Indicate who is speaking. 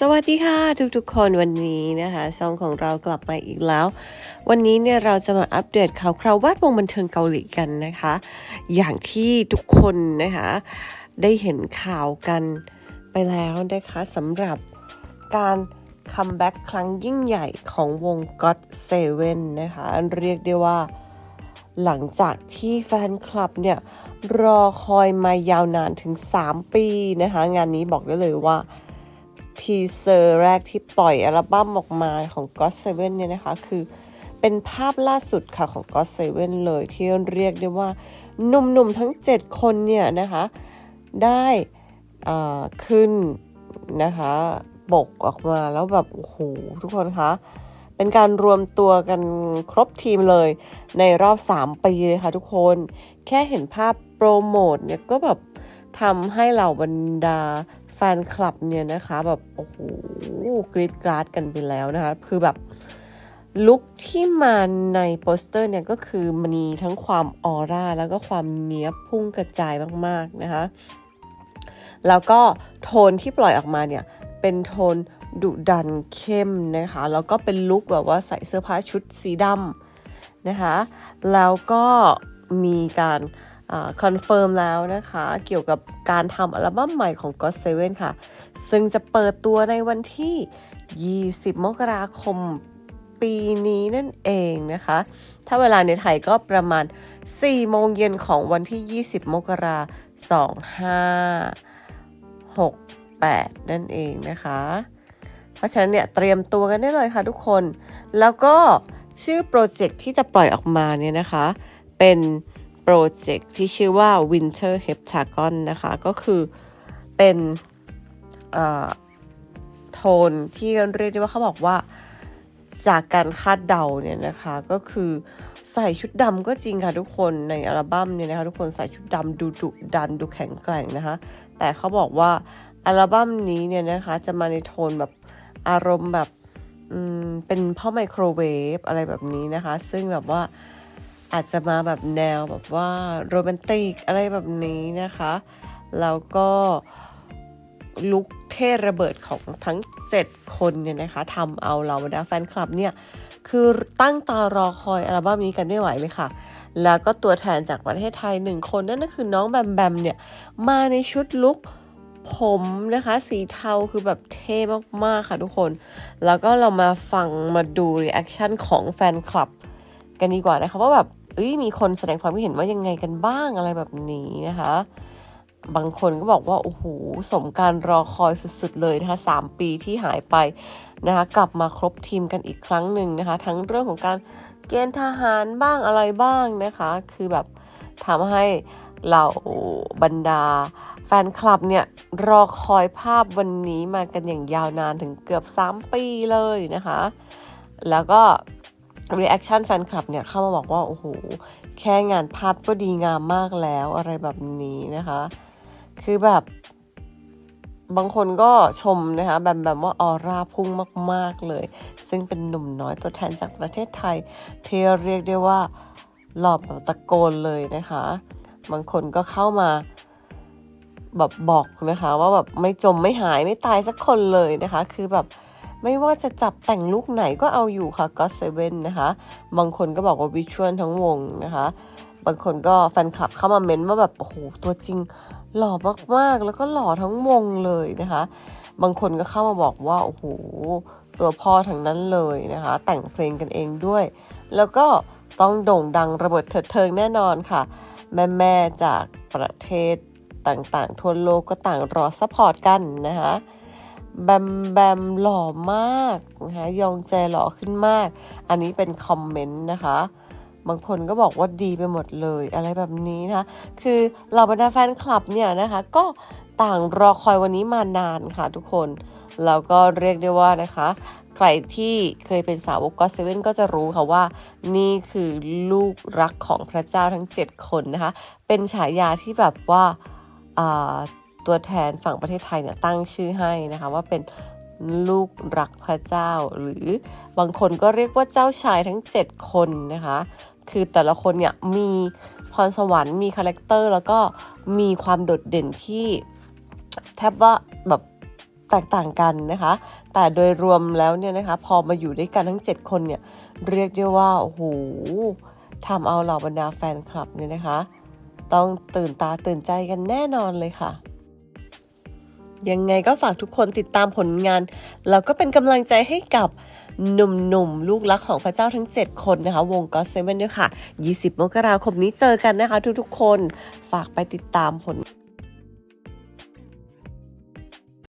Speaker 1: สวัสดีค่ะทุกๆคนวันนี้นะคะช่องของเรากลับมาอีกแล้ว วันนี้เนี่ยเราจะมาอัปเดตข่าวคราวแวดวงบันเทิงเกาหลีกันนะคะ อย่างที่ทุกคนนะคะได้เห็นข่าวกันไปแล้วนะคะสำหรับการคัมแบ็กครั้งยิ่งใหญ่ของวง God Seven นะคะเรียกได้ว่าหลังจากที่แฟนคลับเนี่ยรอคอยมายาวนานถึง 3 ปีนะคะงานนี้บอกได้เลยว่า ทีเซอร์แรกที่ปล่อยอัลบั้มออกมาของ God Seven เนี่ยนะคะ คือเป็นภาพล่าสุดค่ะของ God Seven เลยที่เรียกได้ว่าหนุ่มๆทั้ง 7 คนเนี่ยนะคะ ได้อ่าขึ้นนะคะบกออกมาแล้วแบบโอ้โหทุกคนคะเป็นการรวมตัวกันครบทีมเลยในรอบ 3 ปีเลยค่ะทุกคน แค่เห็นภาพโปรโมทเนี่ยก็แบบทำให้เหล่าบรรดา แฟนคลับเนี่ยนะคะแบบโอ้โหกรีดกราดกันไปแล้วนะคะ คือแบบลุคที่มาในโปสเตอร์เนี่ยก็คือมีทั้งความออร่าแล้วก็ความเนี้ยพุ่งกระจายมากๆนะคะ แล้วก็โทนที่ปล่อยออกมาเนี่ยเป็นโทนดุดันเข้มนะคะ แล้วก็เป็นลุคแบบว่าใส่เสื้อผ้าชุดสีดำนะคะ แล้วก็มีการ คอนเฟิร์มแล้วนะคะ เกี่ยวกับการทำอัลบั้มใหม่ของ God Seven ค่ะ ซึ่งจะเปิดตัวในวันที่ 20 มกราคมปีนี้นั่นเองนะคะ ถ้าเวลาในไทยก็ประมาณ 4 โมงเย็นของวันที่ 20 มกราคม2568 นั่นเองนะคะ เพราะฉะนั้นเนี่ยเตรียมตัวกันได้เลยค่ะทุกคน แล้วก็ชื่อโปรเจกต์ที่จะปล่อยออกมาเนี่ยนะคะ เป็น โปรเจกต์ที่ชื่อว่า Winter Heptagon นะคะ ก็คือเป็นโทนที่เรียกได้ว่าเขาบอกว่าจากการคาดเดาเนี่ยนะคะ ก็คือใส่ชุดดำก็จริงค่ะทุกคนในอัลบั้มเนี่ยนะคะทุกคนใส่ชุดดำดูดุดันดูแข็งแกร่งนะคะ แต่เขาบอกว่าอัลบั้มนี้เนี่ยนะคะจะมาในโทนแบบอารมณ์แบบเป็นพ่อไมโครเวฟอะไรแบบนี้นะคะ ซึ่งแบบว่า อาจจะมาแบบแนวแบบว่าโรแมนติกอะไรแบบนี้นะคะ แล้วก็ลุคเทระเบิดของทั้ง 7 คนเนี่ยนะคะทำเอาเราบรรดาแฟนคลับเนี่ย คือตั้งตารอคอยอัลบั้มนี้กันไม่ไหวเลยค่ะ แล้วก็ตัวแทนจากประเทศไทยหนึ่งคนนั่นก็คือน้องแบมแบมเนี่ย มาในชุดลุคผมนะคะ สีเทาคือแบบเท่มาก ๆ ค่ะทุกคน แล้วก็เรามาฟังมาดูรีแอคชั่นของแฟนคลับกันดีกว่านะคะว่าแบบ เอ้ยมีคนแสดงความคิดเห็นว่ายังไงกันบ้างอะไรแบบนี้นะคะ บางคนก็บอกว่าโอ้โหสมการรอคอยสุดๆเลยนะคะสามปีที่หายไปนะคะกลับมาครบทีมกันอีกครั้งหนึ่งนะคะ ทั้งเรื่องของการเกณฑ์ทหารบ้างอะไรบ้างนะคะ คือแบบทำให้เหล่าบรรดา แฟนคลับเนี่ยรอคอยภาพวันนี้มากันอย่างยาวนานถึงเกือบ 3 ปีเลยนะคะ แล้วก็ รีแอคชั่นแฟนคลับเนี่ยเข้ามาบอกว่า โอ้โห แค่งานภาพก็ดีงามมากแล้วอะไรแบบนี้นะคะ คือแบบ บางคนก็ชมนะคะแบบแบบว่าออร่าพุ่งมาก ๆเลย ซึ่งเป็นหนุ่มน้อยตัวแทนจากประเทศไทยที่เรียกได้ว่าหล่อแบบตะโกนเลยนะคะ บางคนก็เข้ามาแบบบอกนะคะ ว่าแบบไม่จมไม่หายไม่ตายสักคนเลยนะคะ คือแบบ ไม่ว่าจะจับแต่งลุกไหนก็เอาอยู่ค่ะก็เซเว่นนะคะ บางคนก็บอกว่าวิชวลทั้งวงนะคะ บางคนก็แฟนคลับเข้ามาเม้นว่าแบบโอ้โหตัวจริงหล่อมากๆ แล้วก็หล่อทั้งวงเลยนะคะ บางคนก็เข้ามาบอกว่าโอ้โหตัวพ่อทั้งนั้นเลยนะคะ แต่งเพลงกันเองด้วย แล้วก็ต้องโด่งดังระเบิดเถิดเทิงแน่นอนค่ะ แม่ๆจากประเทศต่างๆ ทั่วโลกก็ต่างรอซัพพอร์ตกันนะคะ แบมแบมหล่อมากนะคะยองแจหล่อขึ้นมาก อันนี้เป็นคอมเมนต์นะคะ บางคนก็บอกว่าดีไปหมดเลย อะไรแบบนี้นะคะคือเหล่าบรรดาแฟนคลับเนี่ยนะคะ ก็ต่างรอคอยวันนี้มานานค่ะทุกคน แล้วก็เรียกได้ว่านะคะ ใครที่เคยเป็นสาวกก็เซเว่นก็จะรู้ค่ะว่า นี่คือลูกรักของพระเจ้าทั้ง 7 คนนะคะ เป็นฉายาที่แบบว่า ตัวแทนฝั่งประเทศไทยเนี่ยตั้งชื่อให้นะคะว่าเป็นลูกรักพระเจ้า หรือบางคนก็เรียกว่าเจ้าชายทั้ง 7 คนนะคะ คือแต่ละคนเนี่ยมีพรสวรรค์มีคาแรคเตอร์แล้วก็มีความโดดเด่นที่แทบว่าแบบแตกต่างกันนะคะ แต่โดยรวมแล้วเนี่ยนะคะ พอมาอยู่ด้วยกันทั้ง 7 คนเนี่ย เรียกได้ว่า โอ้โหทำเอาเหล่าบรรดาแฟนคลับเนี่ยนะคะ ต้องตื่นตาตื่นใจกันแน่นอนเลยค่ะ ยังไงก็ฝากทุกคนติดตามผลงาน แล้วก็เป็นกำลังใจให้กับหนุ่มๆ ลูกรักของพระเจ้าทั้ง 7 คนนะคะ วงก็เซเว่นด้วยค่ะ 20 มกราคมนี้เจอกันนะคะ ทุกๆคนฝากไปติดตามผล